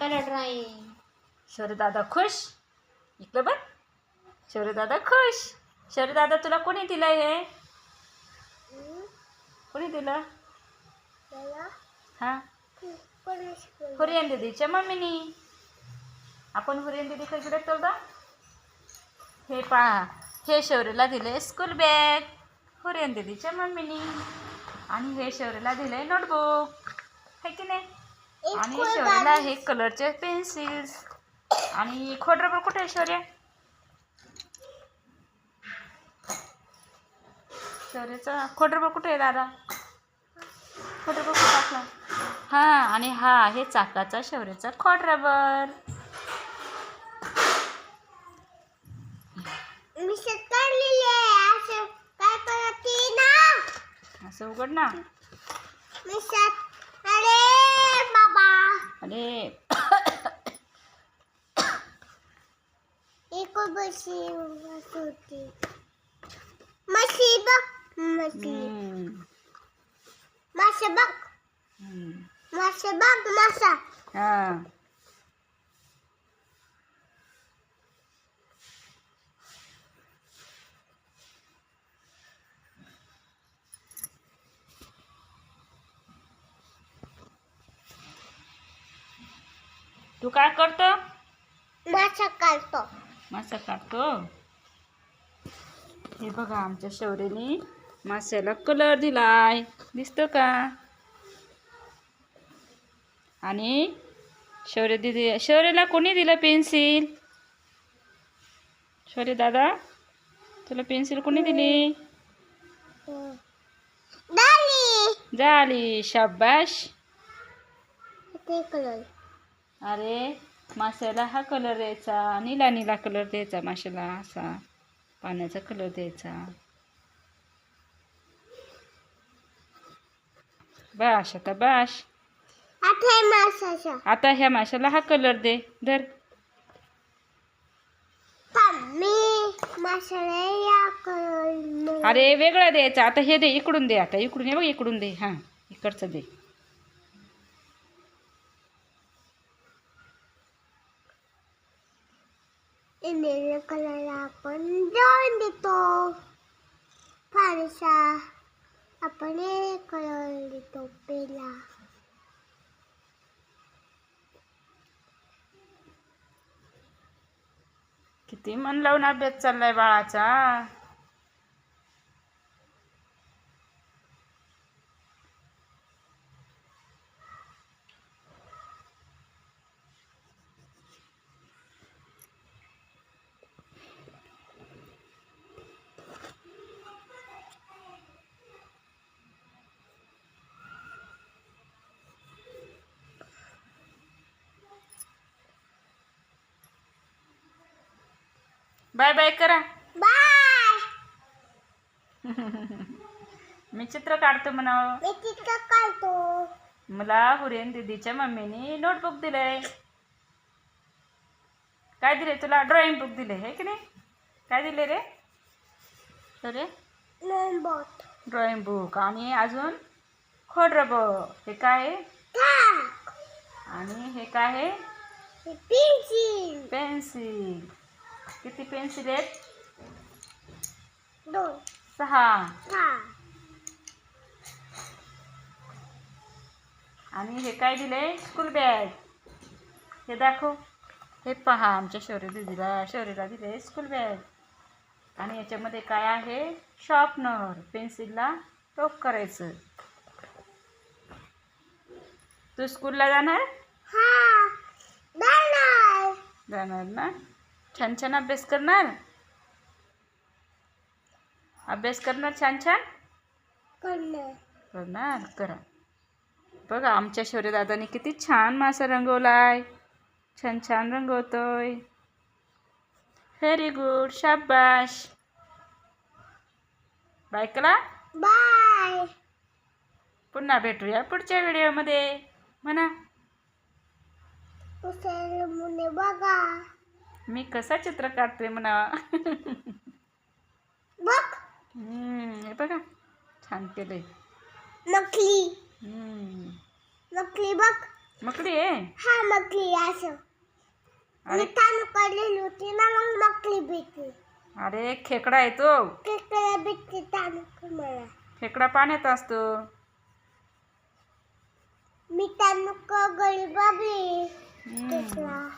Colour drawing शौर्य दादा खुश? इकडं बघ. शौर्य दादा खुश? शौर्य दादा तुला कोणी दिलं हे? कोणी दिलं? हां? हुरियन दीदीच्या मम्मीनी. आपण हुरियन दीदीकडे गेलो तर हे पहा हे शौर्यला दिले स्कूल बॅग हुरियन दीदीच्या मम्मीनी. आणि हे शौर्यला दिले नोटबुक आहे की नाही? आणि शौर्यला हे कलरचे पेन्सिल्स. आणि खोडरबर कुठे आहे शौर्य? शौर्याचा खोडरबर कुठे आहे दादा? खोडरबर कुठे टाकला? हां आणि हा आहे चाकाचा शौर्याचा करते ना? असं उघड ना मी अरे बाबा अरे एक बशी होती मशी बघ मशी मासे बघ मासे बघ मासा तू काय करतो? मासा काढतो. मासा काढतो. हे बघा आमच्या शौर्याने माशाला कलर दिलाय. दिसतो का? आणि शौर्य दिदी शौर्यला कोणी दिलं पेन्सिल? शौर्य दादा तुला पेन्सिल कोणी दिली? डाली झाली शाबाश. ते कलर अरे माशाला हा कलर द्यायचा निला निला कलर द्यायचा माशाला असा. पाण्याचा कलर द्यायचा. बाश आता बाश. आता ह्या माशाला हा कलर दे धर. अरे वेगळा द्यायचा. आता हे दे इकडून दे. आता इकडून हे बघ इकडून दे. हां इकडचं दे. इंडियन कलर आपण जाऊन देतो फारसा आपण हे कलर देतो पेला किती मन लावून अभ्यास चाललाय बाळाचा? बाय बाय करा. बाय. मी चित्र काढतो म्हणावं. मी काढतो. मला हुरेन दीदीच्या मम्मीने नोटबुक दिलंय. काय दिले तुला? ड्रॉइंग बुक दिले हे की नाही? काय दिले रे? अरे? ड्रॉइंग बुक आणि अजून खोडरबर हे काय आणि हे काय आहे? पेन्सिल पेन्सिल किती पेन्सिल आहेत? दोन. सहा. हा. आणि हे काय दिले स्कूल बॅग. हे दाखव. हे पहा आमच्या शौर्य दिदीला. शौर्यला दिले स्कूल बॅग. आणि याच्यामध्ये काय आहे? शॉर्पनर. पेन्सिलला टोक करायचं. तू स्कूलला हा. जाणार. जाणार ना? छान छान अभ्यास करणार? अभ्यास करणार छान छान? करणार. करणार? करा. बघा आमच्या शौर्यदादाने किती छान मासा रंगवलाय. छान छान रंगवतोय. व्हेरी गुड शाबाश. बाय कला बाय. पुन्हा भेटूया पुढच्या व्हिडिओमध्ये. म्हणा. बघा. मी कसा चित्र काढते म्हणा. बघ. हे छान केलंय. नकली हम्म, नकली बघ. मकडी आहे? हा मकली असं. मी अरे तानू काढलेली होती ना मग मकली भेटली. अरे खेकडा आहे तो. केकडे भेटते तानू मला खेकडा पाण्यात असतो. मी तानू गळी. केकडा